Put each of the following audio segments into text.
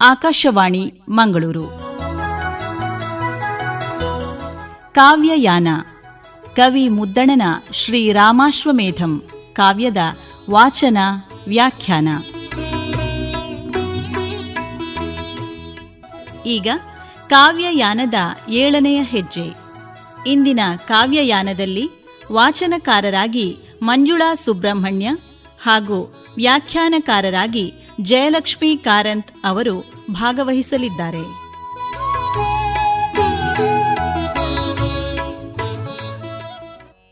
ಆಕಾಶವಾಣಿ, ಮಂಗಳೂರು. ಕಾವ್ಯಯಾನ, ಕವಿ ಮುದ್ದಣನ ಶ್ರೀರಾಮಾಶ್ವಮೇಧಂ ಕಾವ್ಯದ ವಾಚನ, ವ್ಯಾಖ್ಯಾನ. ಈಗ ಕಾವ್ಯಯಾನದ ಏಳನೆಯ ಹೆಜ್ಜೆ. ಇಂದಿನ ಕಾವ್ಯಯಾನದಲ್ಲಿ ವಾಚನಕಾರರಾಗಿ ಮಂಜುಳಾ ಸುಬ್ರಹ್ಮಣ್ಯ ಹಾಗೂ ವ್ಯಾಖ್ಯಾನಕಾರರಾಗಿ ಜಯಲಕ್ಷ್ಮಿ ಕಾರಂತ್ ಅವರು ಭಾಗವಹಿಸಲಿದ್ದಾರೆ.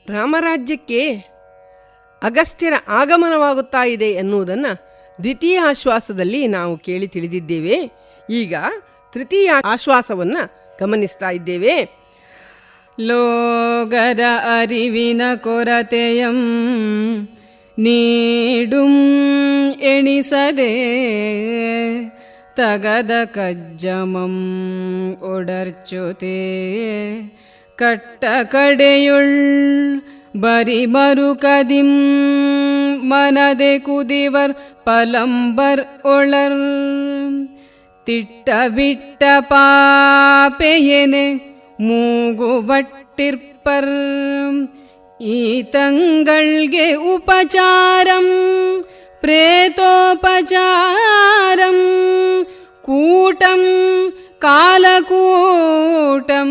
ರಾಮರಾಜ್ಯಕ್ಕೆ ಅಗಸ್ತ್ಯರ ಆಗಮನವಾಗುತ್ತಾ ಇದೆ ಎನ್ನುವುದನ್ನು ದ್ವಿತೀಯ ಆಶ್ವಾಸದಲ್ಲಿ ನಾವು ಕೇಳಿ ತಿಳಿದಿದ್ದೇವೆ. ಈಗ ತೃತೀಯ ಆಶ್ವಾಸವನ್ನು ಗಮನಿಸ್ತಾ ಇದ್ದೇವೆ. ಲೋಗದ ಅರಿವಿನ ಕೊರತೆಯಂ ನೀಡುಂ எணிசதே தகத கஜ்ஜமம் உடற்சுதே கட்டகடையுள் பரிமரு கதிம் மனதே குதிவர் பலம்பர் ஒளர் திட்டவிட்ட பாப்பையனே மூகுவட்டிற்பர் ஈத்தங்கள்கே உபச்சாரம் ಪ್ರೇತೋಪಚಾರಂ ಕೂಟಂ ಕಾಲಕೂಟಂ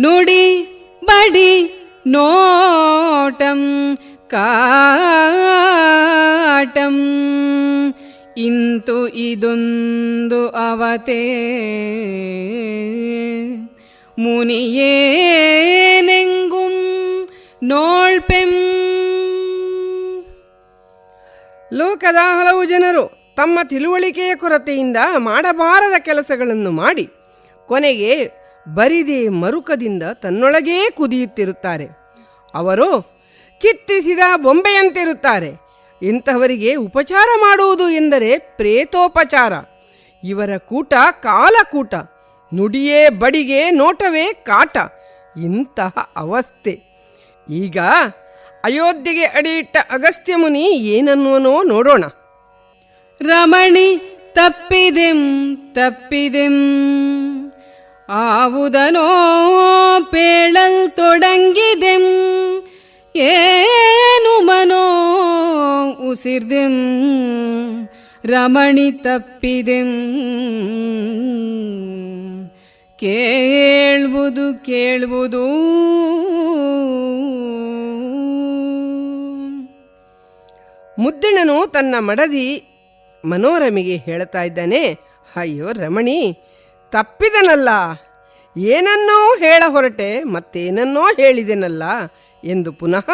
ನುಡಿ ಬಡಿ ನೋಟಂ ಕಾಟಂ. ಇಂತು ಇದೊಂದು ಅವತೆ. ಮುನಿಯೇನೆಂಗುಂ ನೋಳ್ಪೆಂ ಲೋಕದ ಹಲವು ಜನರು ತಮ್ಮ ತಿಳುವಳಿಕೆಯ ಕೊರತೆಯಿಂದ ಮಾಡಬಾರದ ಕೆಲಸಗಳನ್ನು ಮಾಡಿ ಕೊನೆಗೆ ಬರಿದೇ ಮರುಕದಿಂದ ತನ್ನೊಳಗೇ ಕುದಿಯುತ್ತಿರುತ್ತಾರೆ. ಅವರು ಚಿತ್ರಿಸಿದ ಬೊಂಬೆಯಂತಿರುತ್ತಾರೆ. ಇಂಥವರಿಗೆ ಉಪಚಾರ ಮಾಡುವುದು ಎಂದರೆ ಪ್ರೇತೋಪಚಾರ. ಇವರ ಕೂಟ ಕಾಲಕೂಟ. ನುಡಿಯೇ ಬಡಿಗೆ ನೋಟವೇ ಕಾಟ. ಇಂತಹ ಅವಸ್ಥೆ. ಈಗ ಅಯೋಧ್ಯೆಗೆ ಅಡಿಯಿಟ್ಟ ಅಗಸ್ತ್ಯ ಮುನಿ ಏನನ್ನುವನೋ ನೋಡೋಣ. ರಮಣಿ ತಪ್ಪಿದೆಂ ತಪ್ಪಿದೆಂ. ಆವುದನೋ ಪೇಳಲ್ ತೊಡಂಗಿದೆಂ. ಏನು ಮನೋ ಉಸಿರ್ದೆಂ. ರಮಣಿ ತಪ್ಪಿದೆಂ. ಕೇಳುವುದು ಕೇಳ್ವುದು. ಮುದ್ದಣನು ತನ್ನ ಮಡದಿ ಮನೋರಮಿಗೆ ಹೇಳ್ತಾ ಇದ್ದಾನೆ, ಅಯ್ಯೋ ರಮಣಿ, ತಪ್ಪಿದನಲ್ಲ. ಏನನ್ನೋ ಹೇಳ ಹೊರಟೆ, ಮತ್ತೇನನ್ನೋ ಹೇಳಿದೆನಲ್ಲ ಎಂದು ಪುನಃ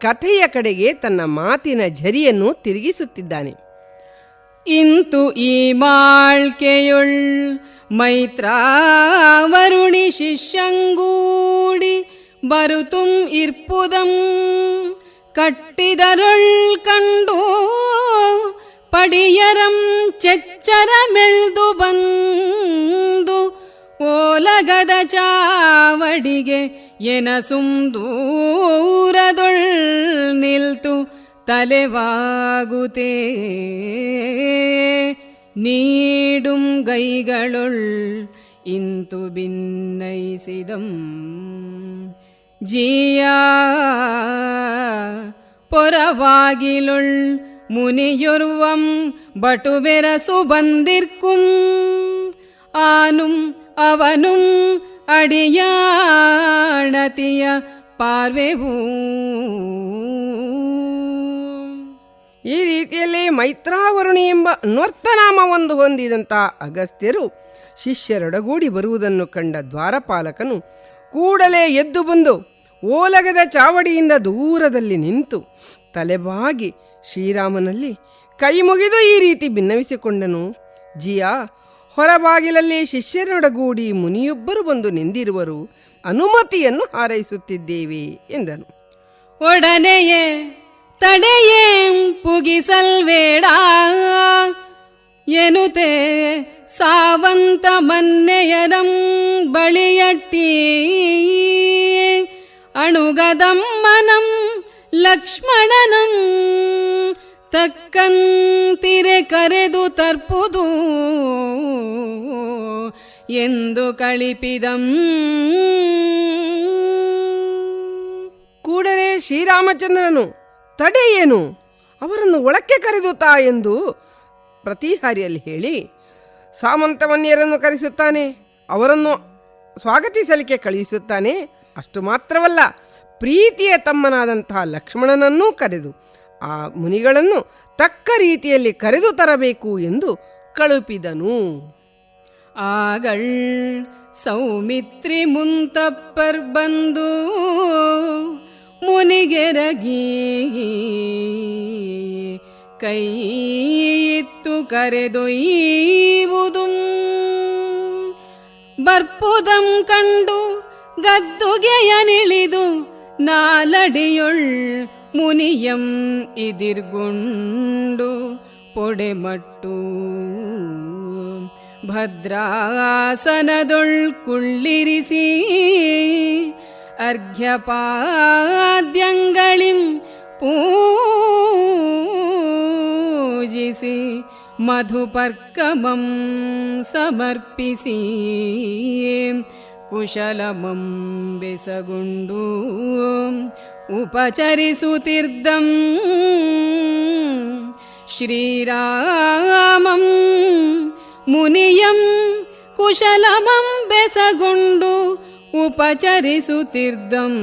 ಕಥೆಯ ಕಡೆಗೆ ತನ್ನ ಮಾತಿನ ಝರಿಯನ್ನು ತಿರುಗಿಸುತ್ತಿದ್ದಾನೆ. ಇಂತು ಈ ಮಾಳ್ಕೆಯೊಳ್ ಮೈತ್ರಾವರುಣಿ ಶಿಷ್ಯಂಗೂಡಿ ಬರುತುಂ ಇರ್ಪುದಂ. ಕಟ್ಟಿದರೊಳ್ ಕಂಡು ಪಡಿಯರಂ ಚೆಚ್ಚರ ಮೆಳ್ದು ಬಂದು ಓಲಗದ ಚಾವಡಿಗೆ ಎನಸುಂ ದೂರದೊಳ್ ನಿಲ್ತು ತಲೆವಾಗುತ್ತೇ ನೀಡುಂ ಗೈಗಳೊಳ್ ಇಂತು ಭಿನ್ನೈಸಿದಂ ಜಿಯಾ ಪೊರವಾಗಿಲು ಮುನಿಯುರ್ವಂ ಬಟುಬೆರಸು ಬಂದಿರ್ಕುಂ. ಆನುಂ ಅವನುಂ ಅಡಿಯಾಣತಿಯ ಪಾರ್ವೆವೂ ಈ ರೀತಿಯಲ್ಲಿ ಮೈತ್ರಾವರುಣಿ ಎಂಬ ಒಂದು ಹೊಂದಿದಂಥ ಅಗಸ್ತ್ಯರು ಶಿಷ್ಯರೊಡಗೂಡಿ ಬರುವುದನ್ನು ಕಂಡ ದ್ವಾರಪಾಲಕನು ಕೂಡಲೇ ಎದ್ದು ಬಂದು ಓಲಗದ ಚಾವಡಿಯಿಂದ ದೂರದಲ್ಲಿ ನಿಂತು ತಲೆಬಾಗಿ ಶ್ರೀರಾಮನಲ್ಲಿ ಕೈ ಮುಗಿದು ಈ ರೀತಿ ಭಿನ್ನವಿಸಿಕೊಂಡನು ಜಿಯಾ, ಹೊರಬಾಗಿಲಲ್ಲಿ ಶಿಷ್ಯರೊಡಗೂಡಿ ಮುನಿಯೊಬ್ಬರು ಬಂದು ನಿಂದಿರುವರು, ಅನುಮತಿಯನ್ನು ಹಾರೈಸುತ್ತಿದ್ದೇವೆ ಎಂದನು. ಒಡನೆಯೇ ತಡೆಯೇ ಪುಗಿಸಲ್ವೇಡ ಎನುತೆ ಸಾವಂತ ಮನ್ನೆಯರಂ ಬಳಿಯಟ್ಟಿ ಅಣುಗದಮ್ಮನಂ ಲಕ್ಷ್ಮಣನಂ ತಕ್ಕಂತಿರೆ ಕರೆದು ತರ್ಪುದು ಎಂದು ಕಳಿಪಿದಂ. ಕೂಡಲೇ ಶ್ರೀರಾಮಚಂದ್ರನು ತಡೆ ಏನು ಅವರನ್ನು ಒಳಕ್ಕೆ ಕರೆದು ತಾ ಎಂದು ಪ್ರತಿಹಾರಿಯಲ್ಲಿ ಹೇಳಿ ಸಾಮಂತವನ್ಯರನ್ನು ಕರೆಸುತ್ತಾನೆ, ಅವರನ್ನು ಸ್ವಾಗತಿಸಲಿಕ್ಕೆ ಕಳುಹಿಸುತ್ತಾನೆ. ಅಷ್ಟು ಮಾತ್ರವಲ್ಲ, ಪ್ರೀತಿಯ ತಮ್ಮನಾದಂತಹ ಲಕ್ಷ್ಮಣನನ್ನೂ ಕರೆದು, ಆ ಮುನಿಗಳನ್ನು ತಕ್ಕ ರೀತಿಯಲ್ಲಿ ಕರೆದು ತರಬೇಕು ಎಂದು ಕಳುಪಿದನು. ಆಗಳ್ ಸೌಮಿತ್ರಿ ಮುಂತಪ್ಪರ್ ಬಂದು ಮುನಿಗೆರಗಿ ಕೈ ಇತ್ತು ಕರೆದೊಯ್ಯುವುದು ಬರ್ಪುದಂ ಕಂಡು ಗದ್ದುಗೆಯನಿಳಿದು ನಾಲಡಿಯೊಳ್ ಮುನಿಯಂ ಇದಿರ್ಗೊಂಡು ಪೊಡೆಮಟ್ಟು. ಭದ್ರಾಸನದೊಳ್ ಕುಳ್ಳಿರಿಸಿ ಅರ್ಘ್ಯಪಾದ್ಯಂಗಳಿಂ ಪೂಜಿಸಿ ಮಧುಪರ್ಕಮಂ ಸಮರ್ಪಿಸಿ. ಕುಶಲಮಂ ಬೆಸಗುಂಡು ಉಪಚರಿಸುತ್ತಿರ್ದಂ. ಶ್ರೀರಾಮಂ ಮುನಿಯಂ ಕುಶಲಮಂ ಬೆಸಗುಂಡು ಉಪಚರಿಸುತ್ತಿರ್ದಂ.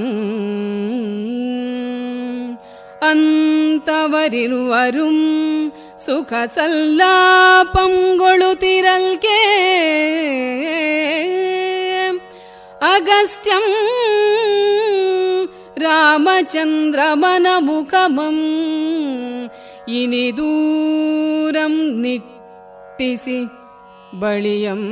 ಅಂತವರಿರುವರುಂ ಸುಖ ಸಲ್ಲಾಪಂಗೊಳುತ್ತಿರಲ್ಕೆ. ಅಗಸ್ತ್ಯಂ ರಾಮಚಂದ್ರಮನ ಮುಖಮಂ ಇನಿ ದೂರಂ ನಿಟ್ಟಿಸಿ ಬಳಿಯಂ.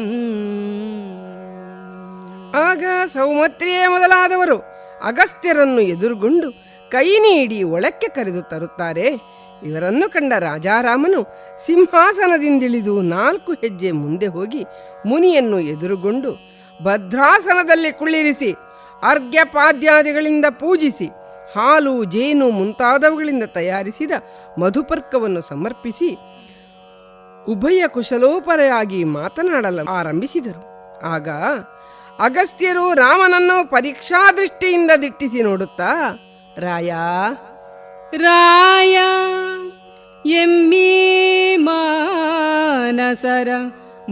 ಆಗ ಸೌಮತ್ರಿಯೇ ಮೊದಲಾದವರು ಅಗಸ್ತ್ಯರನ್ನು ಎದುರುಗೊಂಡು ಕೈ ನೀಡಿ ಒಳಕ್ಕೆ ಕರೆದು ತರುತ್ತಾರೆ. ಇವರನ್ನು ಕಂಡ ರಾಜಾರಾಮನು ಸಿಂಹಾಸನದಿಂದಿಳಿದು ನಾಲ್ಕು ಹೆಜ್ಜೆ ಮುಂದೆ ಹೋಗಿ ಮುನಿಯನ್ನು ಎದುರುಗೊಂಡು ಭದ್ರಾಸನದಲ್ಲಿ ಕುಳ್ಳಿರಿಸಿ, ಅರ್ಘ್ಯಪಾದ್ಯಾದಿಗಳಿಂದ ಪೂಜಿಸಿ, ಹಾಲು, ಜೇನು ಮುಂತಾದವುಗಳಿಂದ ತಯಾರಿಸಿದ ಮಧುಪರ್ಕವನ್ನು ಸಮರ್ಪಿಸಿ ಉಭಯ ಕುಶಲೋಪರೆಯಾಗಿ ಮಾತನಾಡಲು ಆರಂಭಿಸಿದರು. ಆಗ ಅಗಸ್ತ್ಯರು ರಾಮನನ್ನು ಪರೀಕ್ಷಾ ದೃಷ್ಟಿಯಿಂದ ದಿಟ್ಟಿಸಿ ನೋಡುತ್ತಾ, ರಾಯ ರಾಯ எம்மீமானசர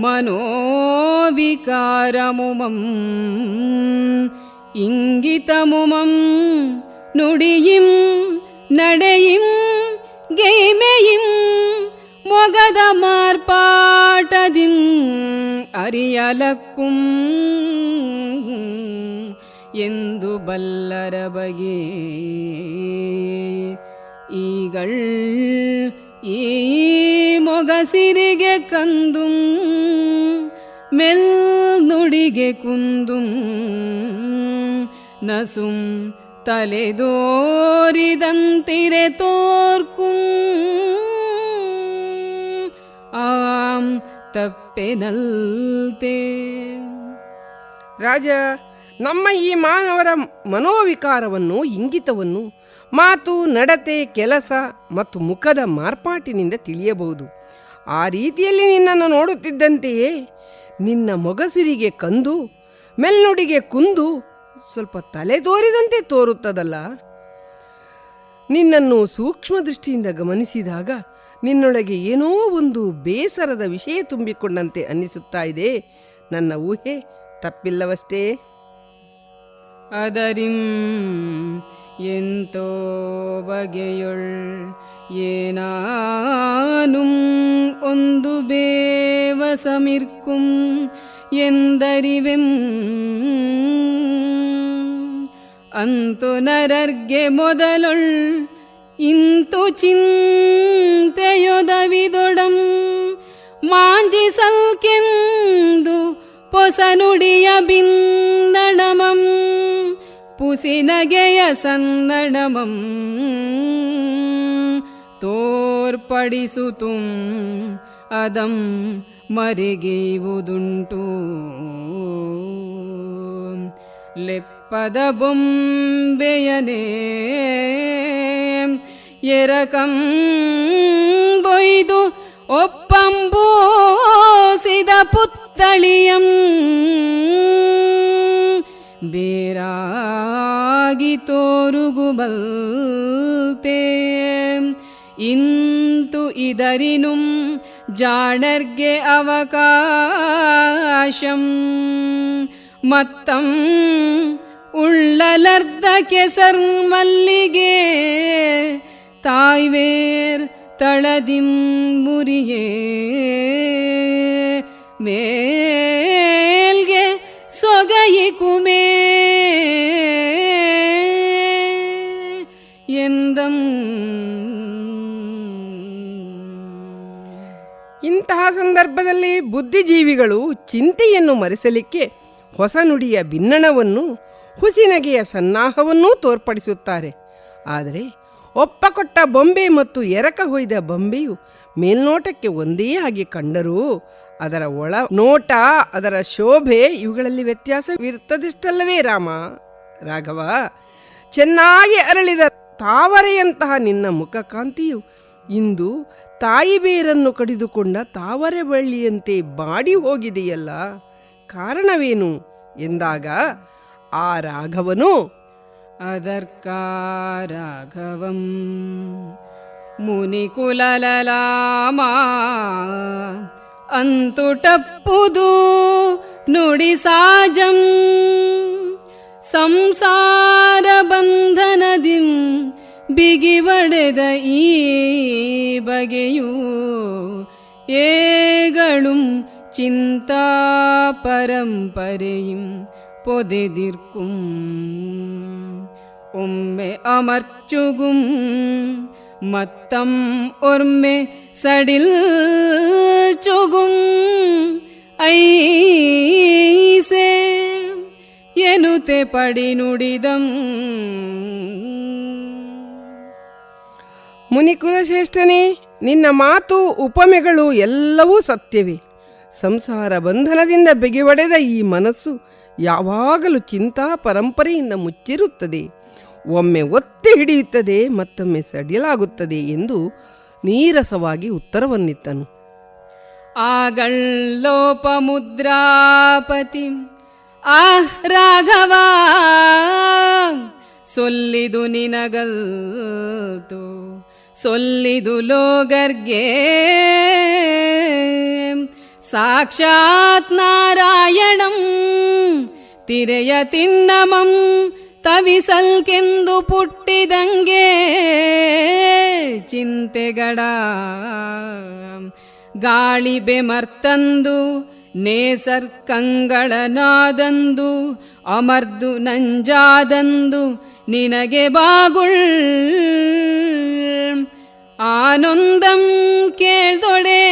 மனோவிகாரமுமம் இங்கிதமுமம் நுடியும் நடையும் கெய்மையும் மொகதமார்பாட்டதின் அறியலக்கும் ಎಂದು ಬಲ್ಲರ ಬಗೆ ಈಗಳ್ ಈ ಮೊಗಸಿರಿಗೆ ಕಂದುಂ ಮೆಲ್ ನುಡಿಗೆ ಕುಂದುಂ ನಸುಂ ತಲೆದೋರಿದಂತಿರೆ ತೋರ್ಕುಂ ಆಂ ತಪ್ಪೆನಲ್ತೆ ರಾಜ ನಮ್ಮ ಈ ಮಾನವರ ಮನೋವಿಕಾರವನ್ನು, ಇಂಗಿತವನ್ನು, ಮಾತು, ನಡತೆ, ಕೆಲಸ ಮತ್ತು ಮುಖದ ಮಾರ್ಪಾಟಿನಿಂದ ತಿಳಿಯಬಹುದು. ಆ ರೀತಿಯಲ್ಲಿ ನಿನ್ನನ್ನು ನೋಡುತ್ತಿದ್ದಂತೆಯೇ ನಿನ್ನ ಮೊಗಸಿರಿಗೆ ಕಂದು, ಮೆಲ್ನುಡಿಗೆ ಕುಂದು ಸ್ವಲ್ಪ ತಲೆ ತೋರಿದಂತೆ ತೋರುತ್ತದಲ್ಲ? ನಿನ್ನನ್ನು ಸೂಕ್ಷ್ಮ ದೃಷ್ಟಿಯಿಂದ ಗಮನಿಸಿದಾಗ ನಿನ್ನೊಳಗೆ ಏನೋ ಒಂದು ಬೇಸರದ ವಿಷಯ ತುಂಬಿಕೊಂಡಂತೆ ಅನ್ನಿಸುತ್ತಾ ಇದೆ. ನನ್ನ ಊಹೆ ತಪ್ಪಿಲ್ಲವಷ್ಟೇ. ಅದರಿಂ ಎಂತೋ ಬಗೆಯೊಳ್ ಏನಾನುಂ ಒಂದು ಬೇವ ಸಮಿರ್ಕುಂ ಎಂದರಿವೆಂ ಅಂತು ನರರ್ಗೆ ಮೊದಲೊಳ್ ಇಂತು ಚಿಂತೆಯೊದವಿದೊಡಂ ಮಾಂಜಿಸಲ್ಕೆಂದು ಪೊಸನುಡಿಯ ಬಿಂದಣಮಂ ಪುಸಿನಗೆಯ ಸನ್ನಡಮಂ ತೋರ್ಪಡಿಸುತುಂ ಅದಂ ಮರಿಗೆಯುವುದುಂಟು ಲೆಪ್ಪದ ಬೊಂಬೆಯನೇ ಎರಕಂ ಬೊಯ್ದು ಒಪ್ಪಂಬೂಸಿದ ಪುತ್ತಳಿಯಂ ಬೇರಾಗಿ ತೋರುಗುಬಲ್ತೇ ಇಂತು ಇದರಿನುಂ ಜಾಣರ್ಗೆ ಅವಕಾಶಂ ಮತ್ತಂ ಉಳ್ಳಲರ್ಧ ಕೆಸರ್ ಮಲ್ಲಿಗೆ ತಾಯ್ವೇರ್ ತಳದಿಂ ಮುರಿಯೇ ಮೇಲ್ಗೆ ಸೊಗಯಿಕುಮೇ ಎಂದಂ. ಇಂತಹ ಸಂದರ್ಭದಲ್ಲಿ ಬುದ್ಧಿಜೀವಿಗಳು ಚಿಂತೆಯನ್ನು ಮರೆಸಲಿಕ್ಕೆ ಹೊಸ ನುಡಿಯ ಭಿನ್ನಣವನ್ನು ಹುಸಿನಗೆಯ ಸನ್ನಾಹವನ್ನೂ ತೋರ್ಪಡಿಸುತ್ತಾರೆ. ಆದರೆ ಒಪ್ಪಕೊಟ್ಟ ಬೊಂಬೆ ಮತ್ತು ಎರಕ ಹೊಯ್ದ ಬೊಂಬೆಯು ಮೇಲ್ನೋಟಕ್ಕೆ ಒಂದೇ ಆಗಿ ಕಂಡರೂ ಅದರ ಒಳ ನೋಟ, ಅದರ ಶೋಭೆ ಇವುಗಳಲ್ಲಿ ವ್ಯತ್ಯಾಸವಿರುತ್ತದಿಷ್ಟಲ್ಲವೇ ರಾಮ? ರಾಘವ, ಚೆನ್ನಾಗಿ ಅರಳಿದ ತಾವರೆಯಂತಹ ನಿನ್ನ ಮುಖಕಾಂತಿಯು ಇಂದು ತಾಯಿ ಬೇರನ್ನು ಕಡಿದುಕೊಂಡ ತಾವರೆ ಬಳ್ಳಿಯಂತೆ ಬಾಡಿ ಹೋಗಿದೆಯಲ್ಲ ಕಾರಣವೇನು? ಎಂದಾಗ ಆ ರಾಘವನು அதற்காராகவம் முனிகுலலாமா அந்துட்டப்புது ನುಡಿ ಸಾಜಂ ಸಂಸಾರ ಬಂಧನದಿಂ ಬಿಗಿ ಒಡೆದ ಈ ಬಗೆಯೂ ಏಗಳುಂ ಚಿಂತಾ ಪರಂಪರೆಯಿಂ ಪೊದೆದಿರ್ಕುಂ ಒಮ್ಮೆ ಅಮರ್ಚುಗುಂ ಮತ್ತಂ ಒಮ್ಮೆ ಸಡಿಲ್ ಚುಗುಂ ಐಸೆ ಎನುತೆ ಪಡಿ ನುಡಿದಂ ಮುನಿಕುಲಶ್ರೇಷ್ಠನೇ ನಿನ್ನ ಮಾತು ಉಪಮೆಗಳು ಎಲ್ಲವೂ ಸತ್ಯವೇ ಸಂಸಾರ ಬಂಧನದಿಂದ ಬಿಗಿವಡೆದ ಈ ಮನಸ್ಸು ಯಾವಾಗಲೂ ಚಿಂತಾ ಪರಂಪರೆಯಿಂದ ಮುಚ್ಚಿರುತ್ತದೆ. ಒಮ್ಮೆ ಒತ್ತಿ ಹಿಡಿಯುತ್ತದೆ, ಮತ್ತೊಮ್ಮೆ ಸಡಿಲಾಗುತ್ತದೆ ಎಂದು ನೀರಸವಾಗಿ ಉತ್ತರವನ್ನಿತ್ತನು. ಆಗಳೋಪ ಮುದ್ರಾಪತಿ ಆ ರಾಘವ, ಸೊಲ್ಲಿದು ನಿನಗಲ್ತು, ಸೊಲ್ಲಿದು ಲೋಗರ್ಗೆ. ಸಾಕ್ಷಾತ್ ನಾರಾಯಣಂ, ತಿರೆಯ ತಿನ್ನಮಂ ತವಿಸಲ್ಕೆಂದು ಪುಟ್ಟಿದಂಗೆ ಚಿಂತೆಗಡ. ಗಾಳಿ ಬೆಮರ್ತಂದು ನೇಸರ್ಕಂಗಳನಾದಂದು ಅಮರ್ದು ನಂಜಾದಂದು ನಿನಗೆ ಬಾಗುಳ್. ಆನೊಂದಂ ಕೇಳ್ದೊಡೆ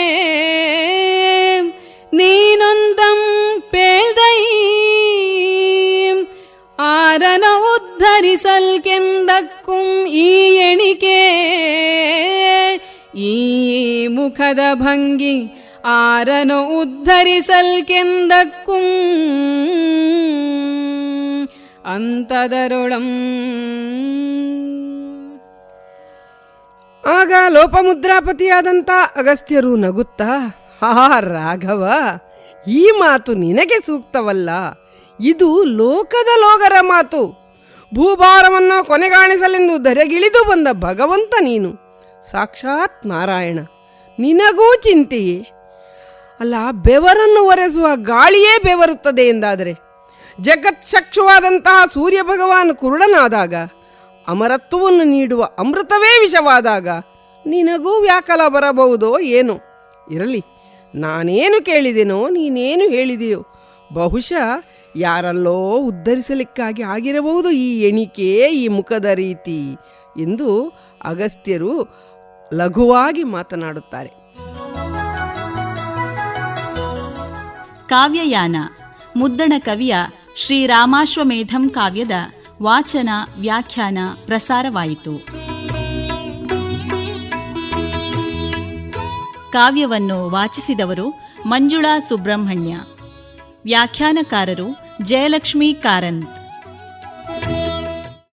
ನೀನೊಂದಂ ಪೇಳ್ದೈ. ಉದ್ಧರಿಸಲ್ಕೆಂದಕ್ಕುಂ ಈ ಎಣಿಕೆ. ಈ ಮುಖದ ಭಂಗಿ ಆರನು ಉದ್ಧರಿಸಲ್ಕೆಂದಕ್ಕುಂ. ಅಂತದರೊಳಂ. ಆಗ ಲೋಪಮುದ್ರಾಪತಿಯಾದಂಥ ಅಗಸ್ತ್ಯರು ನಗುತ್ತಾ ಹಾ, ರಾಘವ, ಈ ಮಾತು ನಿನಗೆ ಸೂಕ್ತವಲ್ಲ. ಇದು ಲೋಕದ ಲೋಗರ ಮಾತು. ಭೂಭಾರವನ್ನು ಕೊನೆಗಾಣಿಸಲೆಂದು ಧರೆಗಿಳಿದು ಬಂದ ಭಗವಂತ ನೀನು. ಸಾಕ್ಷಾತ್ ನಾರಾಯಣ. ನಿನಗೂ ಚಿಂತೆಯೇ? ಅಲ್ಲ, ಬೆವರನ್ನು ಒರೆಸುವ ಗಾಳಿಯೇ ಬೆವರುತ್ತದೆ ಎಂದಾದರೆ? ಜಗತ್ಸಕ್ಷುವಾದಂತಹ ಸೂರ್ಯ ಭಗವಾನ್ ಕುರುಡನಾದಾಗ, ಅಮರತ್ವವನ್ನು ನೀಡುವ ಅಮೃತವೇ ವಿಷವಾದಾಗ, ನಿನಗೂ ವ್ಯಾಕಲ ಬರಬಹುದೋ ಏನೋ? ಇರಲಿ, ನಾನೇನು ಕೇಳಿದೆನೋ ನೀನೇನು ಹೇಳಿದೆಯೋ? ಬಹುಶಃ ಯಾರಲ್ಲೋ ಉದ್ಧರಿಸಲಿಕ್ಕಾಗಿ ಆಗಿರಬಹುದು ಈ ಎಣಿಕೆ, ಈ ಮುಖದ ರೀತಿ ಎಂದು ಅಗಸ್ತ್ಯರು ಲಘುವಾಗಿ ಮಾತನಾಡುತ್ತಾರೆ. ಕಾವ್ಯಯಾನ, ಮುದ್ದಣ ಕವಿಯ ಶ್ರೀರಾಮಾಶ್ವಮೇಧಂ ಕಾವ್ಯದ ವಾಚನ, ವ್ಯಾಖ್ಯಾನ, ಪ್ರಸಾರವಾಯಿತು. ಕಾವ್ಯವನ್ನು ವಾಚಿಸಿದವರು ಮಂಜುಳಾ ಸುಬ್ರಹ್ಮಣ್ಯ. ವ್ಯಾಖ್ಯಾನಕಾರರು ಜಯಲಕ್ಷ್ಮಿ ಕಾರಂತ್